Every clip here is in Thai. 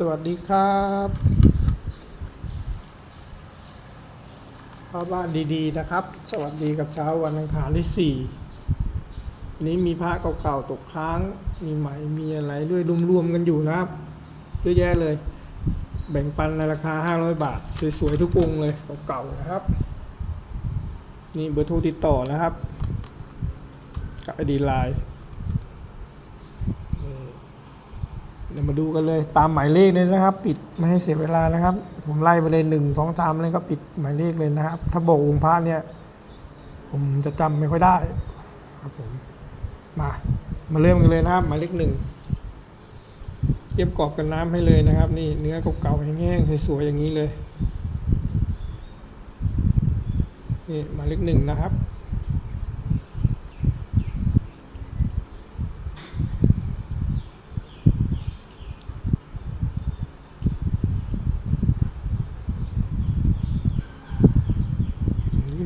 สวัสดีครับพ่อบ้านดีๆนะครับ สวัสดีกับเช้าวันอังคารที่สี่วันนี้มีพระเก่าๆตกค้าง มีไหมมีอะไรด้วยรวมๆกันอยู่นะครับเยอะแยะเลย แบ่งปันในราคา 500 บาท สวยๆทุกองเลยเก่าๆนะครับ นี่เบอร์โทรติดต่อนะครับ กับไอดีไลน์ เดี๋ยวมาดูกันเลยตามหมายเลขเลยนะครับ ปิดไม่ให้เสียเวลานะครับ ผมไล่ไปเลยหนึ่งสองสามเลยก็ปิดหมายเลขเลยนะครับ ถ้าบอกองค์พระเนี่ย ผมจะจำไม่ค่อยได้ครับผมมามาเริ่มกันเลยนะครับหมายเลขหนึ่งเตรียมกรอบกันน้ำให้เลยนะครับ นี่เนื้อเก่าๆแห้งๆสวยๆอย่างนี้เลยนี่หมายเลขหนึ่งนะครับ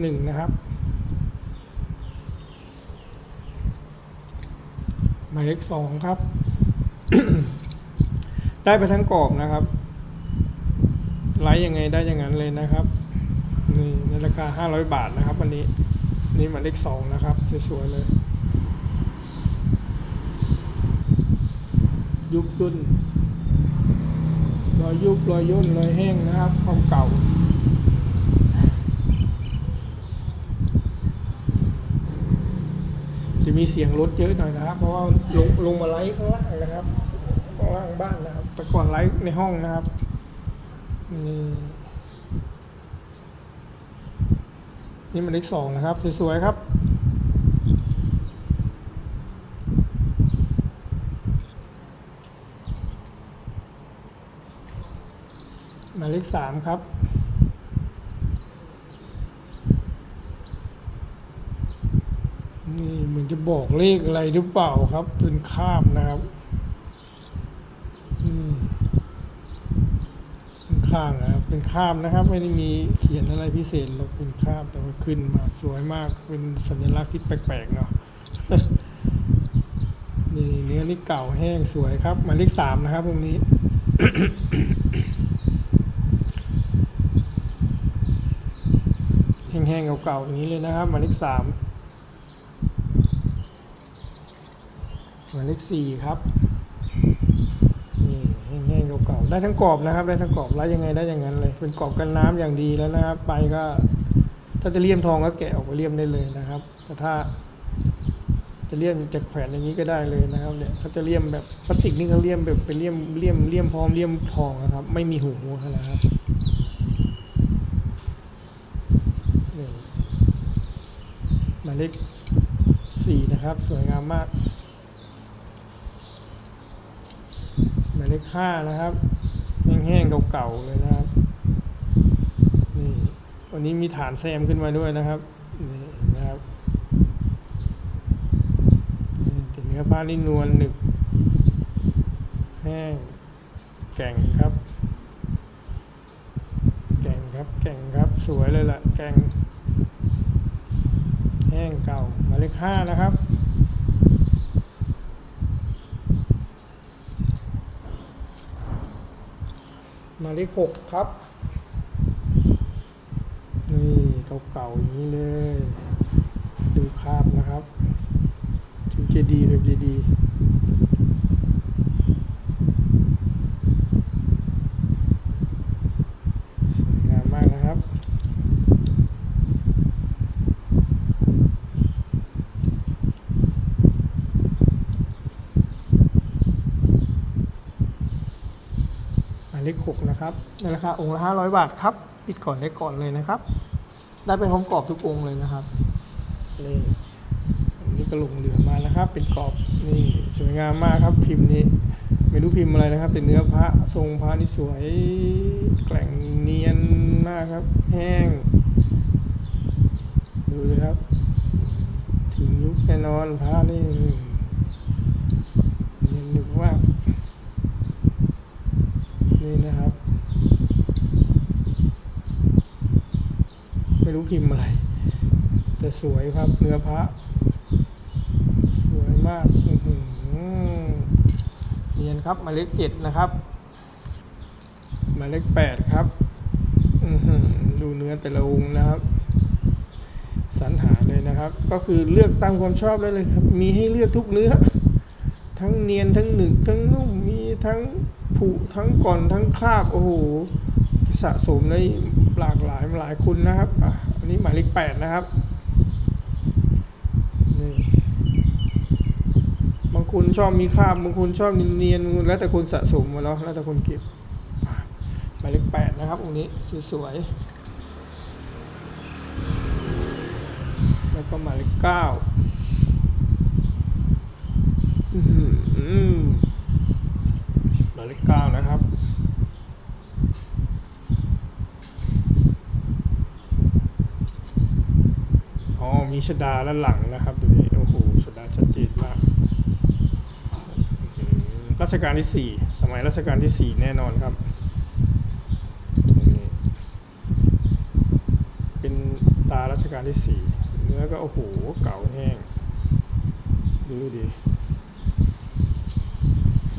ห นะครับ หมายเลขสองครับ ได้ไปทั้งกรอบนะครับไลฟ์ยังไงได้อย่างนั้นเลยนะครับนี่ในราคา 500 บาทนะครับวันนี้นี่หมายเลขสองนะครับสวยๆเลย ยุบย่นรอยยุบรอยย่นรอยแห้งนะครับความเก่า จะ มีเสียงรถเยอะหน่อยนะครับ เพราะว่าลงลงมาไลฟ์ข้างล่างนะครับข้างล่างบ้านนะครับ แต่ก่อนไลฟ์ในห้องนะครับนี่นี่หมันเลขสองนะครับ สวยๆครับหมายเลขสามครับ นี่เหมือน จะบอกเลขอะไรหรือเปล่าครับ เป็นข้ามนะครับเป็นข้างนะครับ เป็นข้ามนะครับ ไม่ได้มีเขียนอะไรพิเศษหรอกเป็นข้ามแต่ว่าขึ้นมาสวยมากเป็นสัญลักษณ์ที่แปลกๆเนาะนี่เนื้อนี่เก่าแห้งสวยครับมาเลขสามนะครับตรงนี้แห้งๆเก่าๆอย่างนี้เลยนะครับมาเลขสาม หมายเลขสี่ครับนี่แห้งๆเก่าๆได้ทั้งกรอบนะครับ ได้ทั้งกรอบไล่ยังไงได้อย่างนั้นเลย เป็นกรอบกันน้ำอย่างดีแล้วนะครับไปก็ ถ้าจะเลี่ยมทองก็แกะออกมาเลี่ยมได้เลยนะครับ แต่ถ้า จะเลี่ยมจะแขวนอย่างนี้ก็ได้เลยนะครับเนี่ยถ้าจะเลี่ยมแบบพลาสติกนี่เขาเลี่ยมแบบเป็นเลี่ยมเลี่ยมเลี่ยมพร้อมเลี่ยมทองนะครับ ไม่มีหูนะครับหมายเลขสี่นะครับ สวยงามมาก หมาย เลขห้านะครับแห้งๆเก่าๆเลยนะครับนี่วันนี้มีฐานแซมขึ้นมาด้วยนะครับนี่นะครับเนื้อผ้านี่นวลหนึบแห้งแก่งครับ แก่งครับแก่งครับสวยเลยล่ะแก่งแห้งเก่าหมายเลขห้านะครับ มายเลขหกครับ นี่เก่าๆอย่างนี้เลย ดูคาบนะครับถึงเจดีแบบเจดี 6นะครับในราคาองค์ละ500 บาทครับปิดก่อนได้ก่อนเลยนะครับ ได้เป็นพองกรอบทุกองค์เลยนะครับนี่นี่กระหลงเหลือมาแล้วครับ เป็นกรอบนี่สวยงามมากครับพิมพ์นี้ไม่รู้พิมพ์อะไรนะครับ เป็นเนื้อพระทรงพระนี่สวยแกล่งเนียนมากครับ แห้ง ดูเลยครับ ถึงยุคแน่นอนพระนี่เนียนหนึบมาก นี่นะครับ ไม่รู้พิมพ์อะไร แต่สวยครับเนื้อพระ สวยมากอือหือเนียนครับหมายเลขเจ็ดนะครับหมายเลขแปดครับอือหือดูเนื้อแต่ละองค์นะครับสรรหาเลยนะครับ ก็คือเลือกตามความชอบได้เลยครับ มีให้เลือกทุกเนื้อ ทั้งเนียนทั้งหนึบทั้งนุ่มมีทั้ง ผุทั้งก่อนทั้งคาบโอ้โหสะสมได้หลากหลายหลายคุณนะครับอะอันนี้หมายเลขแปดนะครับนี่บางคนชอบมีคาบบางคนชอบเนียนๆแล้วแต่คนสะสมมาเนาะแล้วแต่คนเก็บหมายเลขแปดนะครับองค์นี้สวยๆแล้วก็หมายเลขเก้าอื้อหือหมายเลขเก้านะครับ อ๋อ มีชดาด้านหลังนะครับตัวนี้ โอ้โหชดาชัดเจนมาก รัชกาลที่สี่สมัยรัชกาลที่สี่แน่นอนครับนี่เป็นตารัชกาลที่สี่เนื้อก็โอ้โห เก่าแห้ง ดูดิ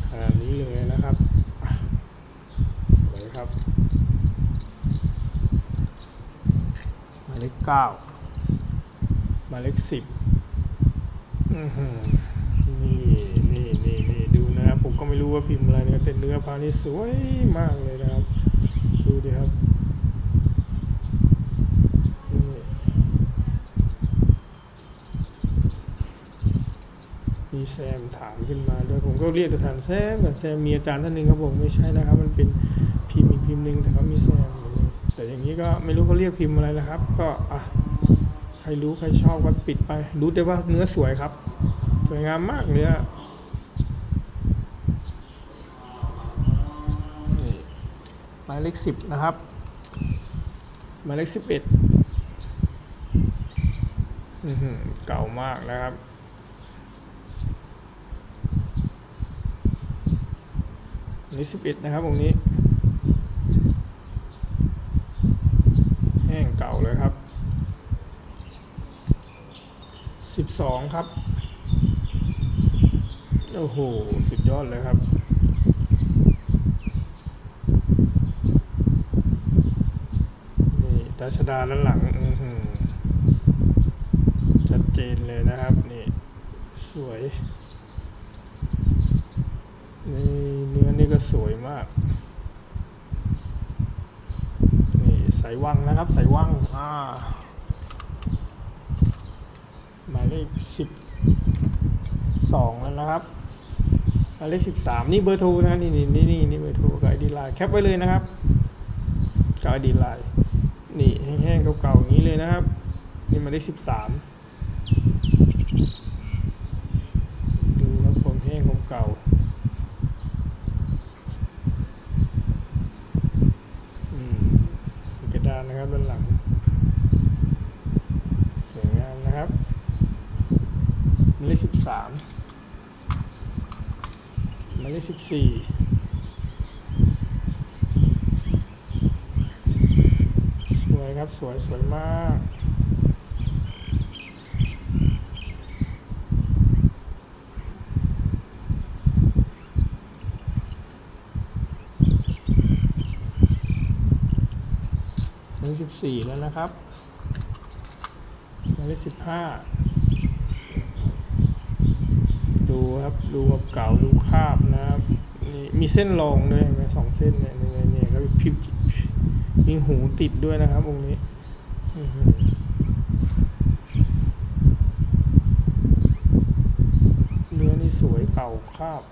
ขนาดนี้เลยนะครับ อะครับหมายเลขเก้าหมายเลขสิบนี่นี่นี่นี่ดูนะครับ ผมก็ไม่รู้ว่าพิมพ์อะไรนะครับแต่เนื้อพานี่สวยมากเลยนะครับ ดูดิครับนี่มีแซมถามขึ้นมาด้วยผมก็เรียกแต่ถามแซมแต่แซมมีอาจารย์ท่านหนึ่งเขาบอกไม่ใช่นะครับ มันเป็น พิมพ์อีกพิมพ์หนึ่งแต่เขามีแซมอยู่นี่แต่อย่างนี้ก็ไม่รู้เขาเรียกพิมพ์อะไรนะครับ ก็อะใครรู้ใครชอบก็ปิดไป รู้แต่ว่าเนื้อสวยครับ สวยงามมากเนื้อนี่หมายเลขสิบนะครับหมายเลขสิบเอ็ดอื้อหือเก่ามากนะครับนนี้สิบเอ็ดนะครับองนี้ แห้งเก่าเลยครับ สองครับ โอ้โห สุดยอดเลยครับ นี่ตาชดาด้านหลังชัดเจนเลยนะครับ นี่ สวยนี่เนื้อนี่ก็สวยมาก นี่สายวังนะครับสายวังอ่า หมายเลขสิบสองแล้วนะครับหมายเลขสิบสามนี่เบอร์โทรนะนี่นี่นี่นี่นี่เบอร์โทรกับไอดีไลน์แคปไว้เลยนะครับกับไอดีไลน์นี่แห้งๆเก่าๆอย่างนี้เลยนะครับ นี่หมายเลขสิบสามดูแล้วผมแห้งเก่ามมีกระดานนะครับด้านหลัง สวยงามนะครับหมายเล ขสิบสามหมายเลขสิบสี่สวยครับสวยสวยมากหมายเลขสิบสี่แล้วนะครับหมายเลขสิบห้า ดูครับดูความเก่าดูคาบนะครับนี่มีเส้นรองด้วยเห็นไหมสองเส้นเนี่ยเนี่ยเนี่ยก็พิมพ์มีหูติดด้วยนะครับองค์นี้เนื้อนี่สวยเก่าคาบ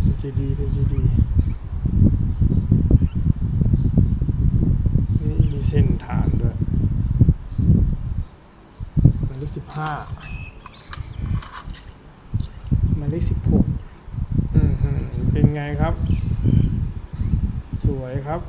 เป็นเจดีเป็นเจดีนี่มีเส้นฐานด้วย ห้าหมายเลขสิบหกอืมหือเป็นไงครับ สวยครับ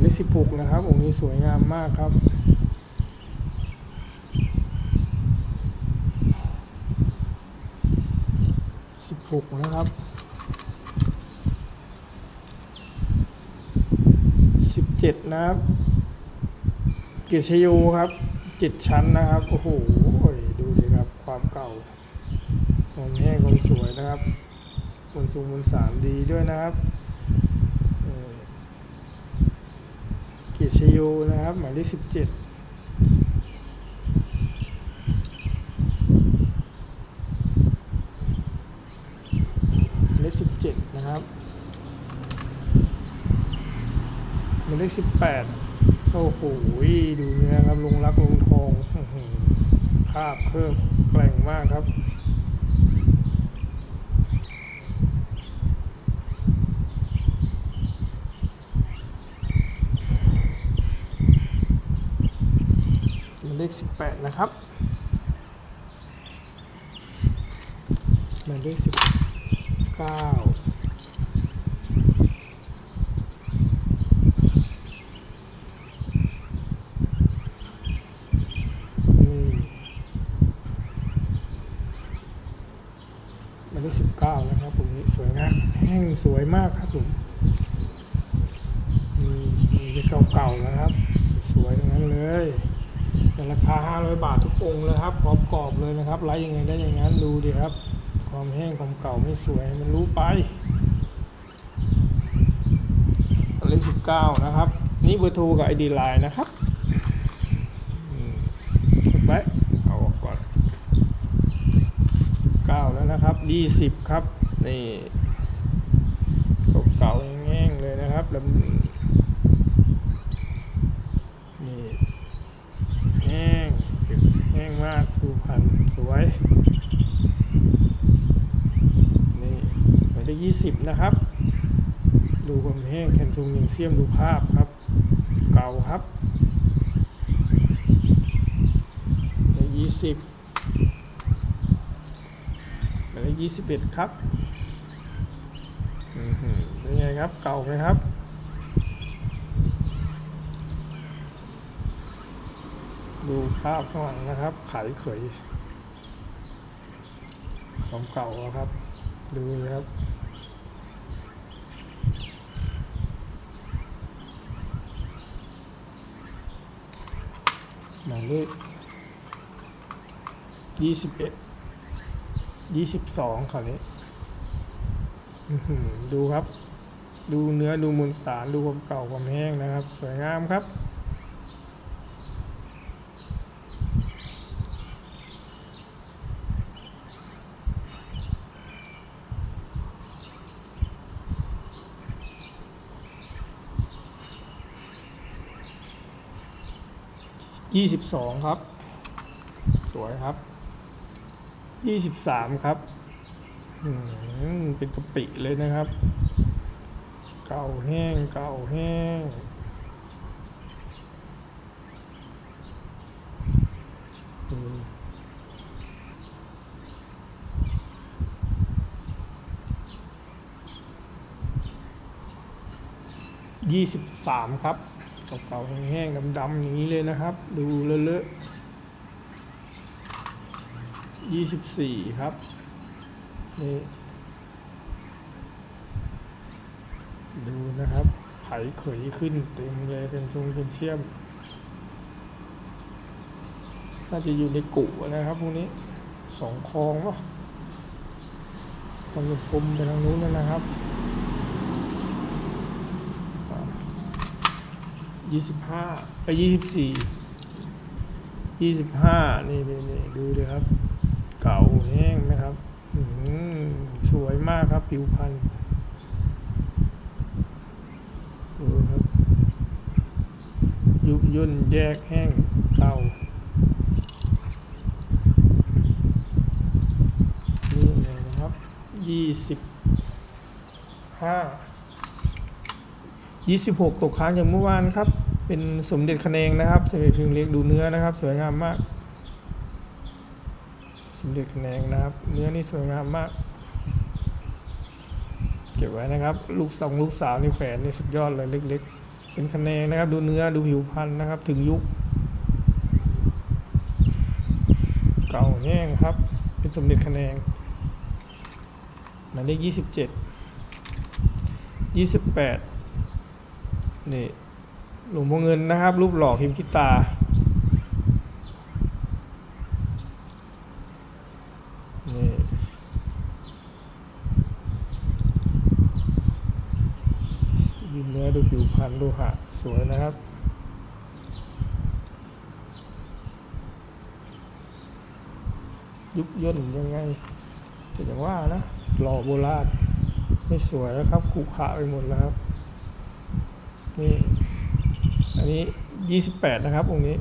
เลขสิบหกนะครับองค์นี้สวยงามมากครับ สิบหกนะครับสิบเจ็ดนะครับกิชยูครับจิตชั้นนะครับ โอ้โหดูดิครับความเก่าคมแห้งความสวยนะครับบนสูงบนสามดีด้วยนะครับกิชยูนะครับ หมายเลขสิบเจ็ดเลขสิบเจ็ดนะครับหมายเลขสิบแปดโอ้โหดูเนื้อครับลงรักลงทองคาบเครื่องแกร่งมากครับมายเลขสิบแปดนะครับหมายเลขสิบเก้า นี่หมายเลขสิบเก้านะครับผมนี้ สวยงามแห้งสวยมากครับผมนี่นี่เก่าๆนะครับ สวยๆทั้งนั้นเลยในราคา 500 บาททุกองค์เลยครับพร้อมกรอบเลยนะครับไลฟ์ยังไงได้อย่างนั้นดูดิครับ ความแห้งความเก่าไม่สวยมันรู้ไปเลขสิบเก้านะครับ นี่เบอร์โทรกับไอดีไลน์นะครับกดไว้เอาออกก่อนเก้าแล้วนะครับยี่สิบครับ นี่เก่าๆแง่งเลยนะครับแล้วนี่แห้งแห้งมากดูพันสวย นี่หมายเลขยี่สิบนะครับ ดูความแห้งแคนซุงยิงเซียมดูภาพครับ เก่าครับหมายเลขยี่สิบหมายเลขยี่สิบเอ็ดครับ เป็นไงครับ เก่าไหมครับดูภาพข้างหลังนะครับ ไขเขยของเก่าอะครับ ดูนะครับ หมายเลขยี่สิบเอ็ดยี่สิบสองคราวนี้ ดูครับ ดูเนื้อดูมูลสารดูความเก่าความแห้งนะครับ สวยงามครับยี่สิบสองครับ สวยครับยี่สิบสามครับ อืม เป็นกะปิเลยนะครับ เก่าแห้งเก่าแห้งยี่สิบสามครับเก่าๆแห้งๆดำๆอย่างนี้เลยนะครับ ดูเลอะๆยี่สิบสี่ครับนี่ ดูนะครับ ไขเขยขึ้นเต็มเลยเป็นชงเป็นเชี่ยม น่าจะอยู่ในกุนะครับพวกนี้สองคลองวะมันกลมไปทางนู้นแล้วนะครับยี่สิบห้าไปยี่สิบสี่ยี่สิบห้านี่นี่นี่ดูเลยครับ เก่าแห้งนะครับสวยมากครับผิวพรรณดูครับ ยุบย่นแยกแห้งเก่านี่เลยนะครับยี่สิบห้ายี่สิบหกตกค้างจากเมื่อวานครับ เป็นสมเด็จคะแนงนะครับสมเด็จพิมพ์เล็กดูเนื้อนะครับ สวยงามมาก สมเด็จคะแนงนะครับ เนื้อนี่สวยงามมาก เก็บไว้นะครับ ลูกสองลูกสาวนี่แขวนนี่สุดยอดเลยเล็ก ๆ เป็นคะแนนนะครับ ดูเนื้อดูผิวพรรณนะครับ ถึงยุค เก่าแห้งครับ เป็นสมเด็จคะแนนหมายเลขยี่สิบเจ็ดยี่สิบแปดนี่หลวงพ่อเงินนะครับ รูปหล่อพิมพ์คิตา นี่ดูเนื้อดู ผิวพรรณดูหะสวยนะครับ ยุบย่นยังไงก็อย่างว่านะหล่อโบราณไม่สวยแล้วครับขรุขระไปหมดแล้วครับ นี่ อันนี้ยี่สิบแปดนะครับองค์นี้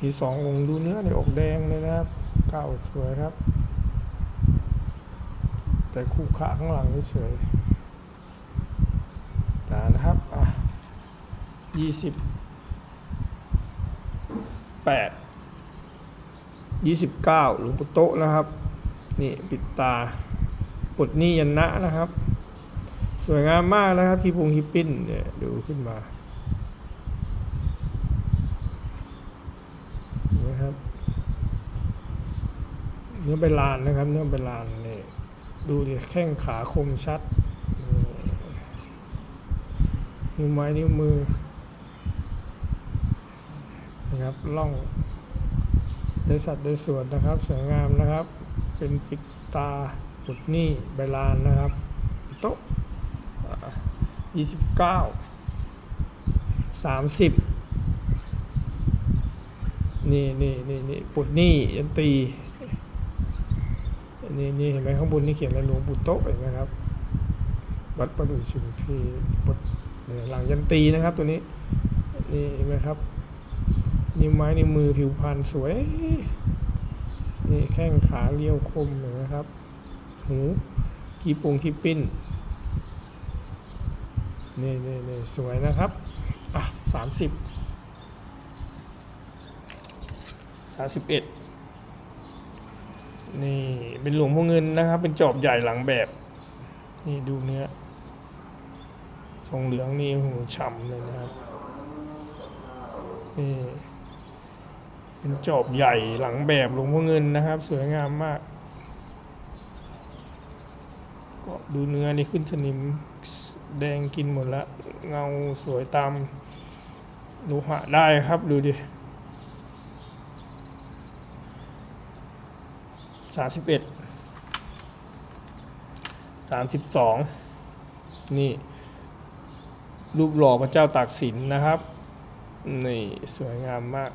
มีสององค์ดูเนื้อในอกแดงเลยนะครับ เก่าสวยครับ แต่ขรุขระข้างหลังเฉยๆตานะครับ อะ ยี่สิบแปดยี่สิบเก้าหลวงปู่โตนะครับ นี่ปิดตาปลดหนี้ยันนะนะครับ สวยงามมากนะครับพี่พงฮิปปิ้นเนี่ยดูขึ้นมาเห็นะครับเนื้อใบลานนะครับ เนื้อใบลานเนี่ยดูดิแข้งขาคมชัดนิ้วไม้นิ้วมือ นะครับล่องได้สัตว์ได้ส่วนนะครับสวยงามนะครับ เป็นปิดตาปุดนี่ใบลานนะครับปิดโต๊ะยี่สิบเก้าสามสิบนี่นี่นี่นี่ปุดนี่ยันตีนี่นี่เห็นไหมข้างบนนี่เขียนอะไรหลวงปู่โต๊ะเห็นไหมครับ วัดประดู่ชิมพีปุดหลังยันตีนะครับตัวนี้นี่เห็นไหมครับ นิ้วไม้นิ้วมือผิวพรรณสวย นี่แข้งขาเรียวคมเห็นไหมครับ หูขี้ปงขี้ปิ้น นี่นี่นี่สวยนะครับ อะสามสิบสามสิบเอ็ดนี่เป็นหลวงพ่อเงินนะครับ เป็นจอบใหญ่หลังแบบ นี่ดูเนื้อทองเหลืองนี่หูฉ่ำเลยนะครับนี่ เป็นจอบใหญ่หลังแบบหลวงพ่อเงินนะครับ สวยงามมาก ก็ดูเนื้อนี่ขึ้นสนิมแดงกินหมดล้วเงาสวยตามโลหะได้ครับดูดิสามสิบเอ็ดสามสิบสองนี่ รูปหล่อพระเจ้าตากสินนะครับ นี่ สวยงามมาก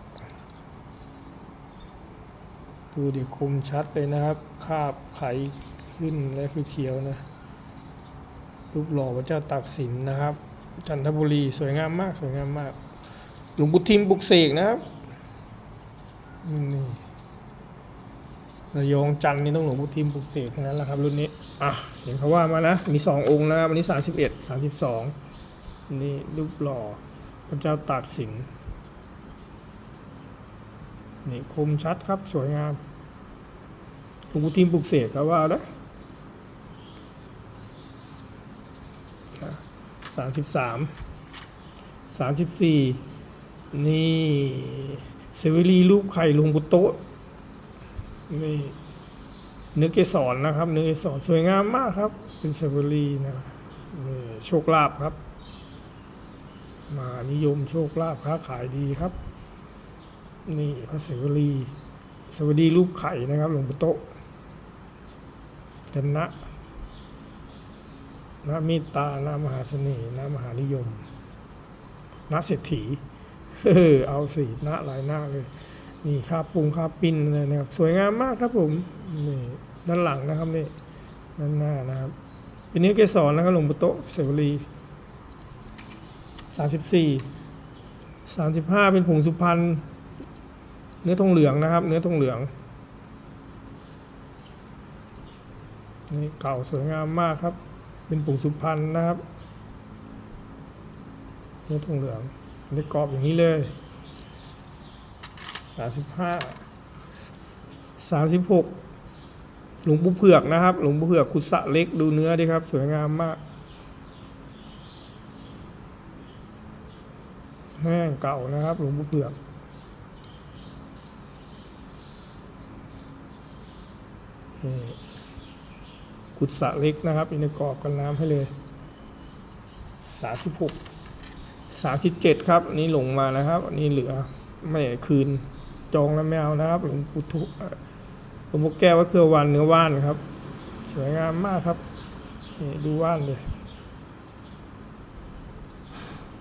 ดูดิคมชัดเลยนะครับ คาบไขขึ้นและคือเขียวนะรูปหล่อพระเจ้าตากสินนะครับ จันทบุรีสวยงามมากสวยงามมาก หลวงปู่ทิมบุกเสกนะครับนี่ระยองจันนี่ต้องหลวงปู่ทิมบุกเสกนั้นแหละครับ รุ่นนี้ อะเห็นเขาว่ามานะ มีสององค์นะครับวันนี้สามสิบเอ็ดสามสิบสองนี่รูปหล่อพระเจ้าตากสิน นี่คมชัดครับสวยงามหลวงปู่ทิมปลุกเสกครับว่าแล้วสามสิบสามสามสิบสี่นี่เซเวลีรูปไข่ลงปู่โตะนี่เนื้อเกสรนะครับเนื้อเกสรสวยงามมากครับ เป็นเซเวลีนะนี่โชคลาภครับ มานิยมโชคลาภค้าขายดีครับ นี่พระเสวลีสวัสดีรูปไข่นะครับหลวงปู่โตะจันะนะมตตานะมหาเสน่ห์นะมหานิยมนะเศรษฐีเออเอาสินะหลายหน้าเลยนี่คาปุงคาปิ้นเลยนะครับ สวยงามมากครับผมนี่ด้านหลังนะครับนี่ด้านหน้านะครับเป็นเนื้อเกสรนะครับหลวงปู่โตเสวลีสามสิบสี่สามสิบห้าเป็นผงสุพรรณ เนื้อทองเหลืองนะครับ เนื้อทองเหลืองนี่เก่าสวยงามมากครับ เป็นปุ่งสุพรรณนะครับ เนื้อทองเหลืองในกรอบอย่างนี้เลยสามสิบห้าสามสิบหกหลวงปู่เผือกนะครับ หลวงปู่เผือกกุศะเล็กดูเนื้อดิครับ สวยงามมากแห้งเก่านะครับ หลวงปู่เผือก นี่กุศะเล็กนะครับอยู่ในกรอบกันน้ำให้เลยสาสิบหกสามสิบเจ็ดครับอันนี้หลงมานะครับอันนี้เหลือไม่คืนจองแล้วไม่เอานะครับหลวงปู่ทุหลวงพ่อแก้ววัดเครือวันเนื้อว่านครับ สวยงามมากครับนี่ดูว่านเลย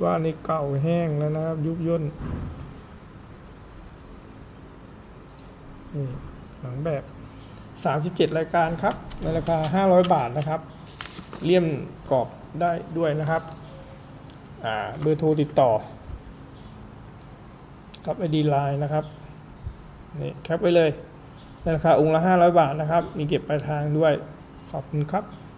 ว่านนี่เก่าแห้งแล้วนะครับ ยุบย่นนี่หลังแบบ 37 รายการครับ ในราคา 500 บาทนะครับ เลี่ยมกรอบได้ด้วยนะครับอ่าเบอร์โทรติดต่อ กับไอดีไลน์นะครับนี่แคปไว้เลยในราคาองค์ละ 500 บาทนะครับ มีเก็บปลายทางด้วย ขอบคุณครับ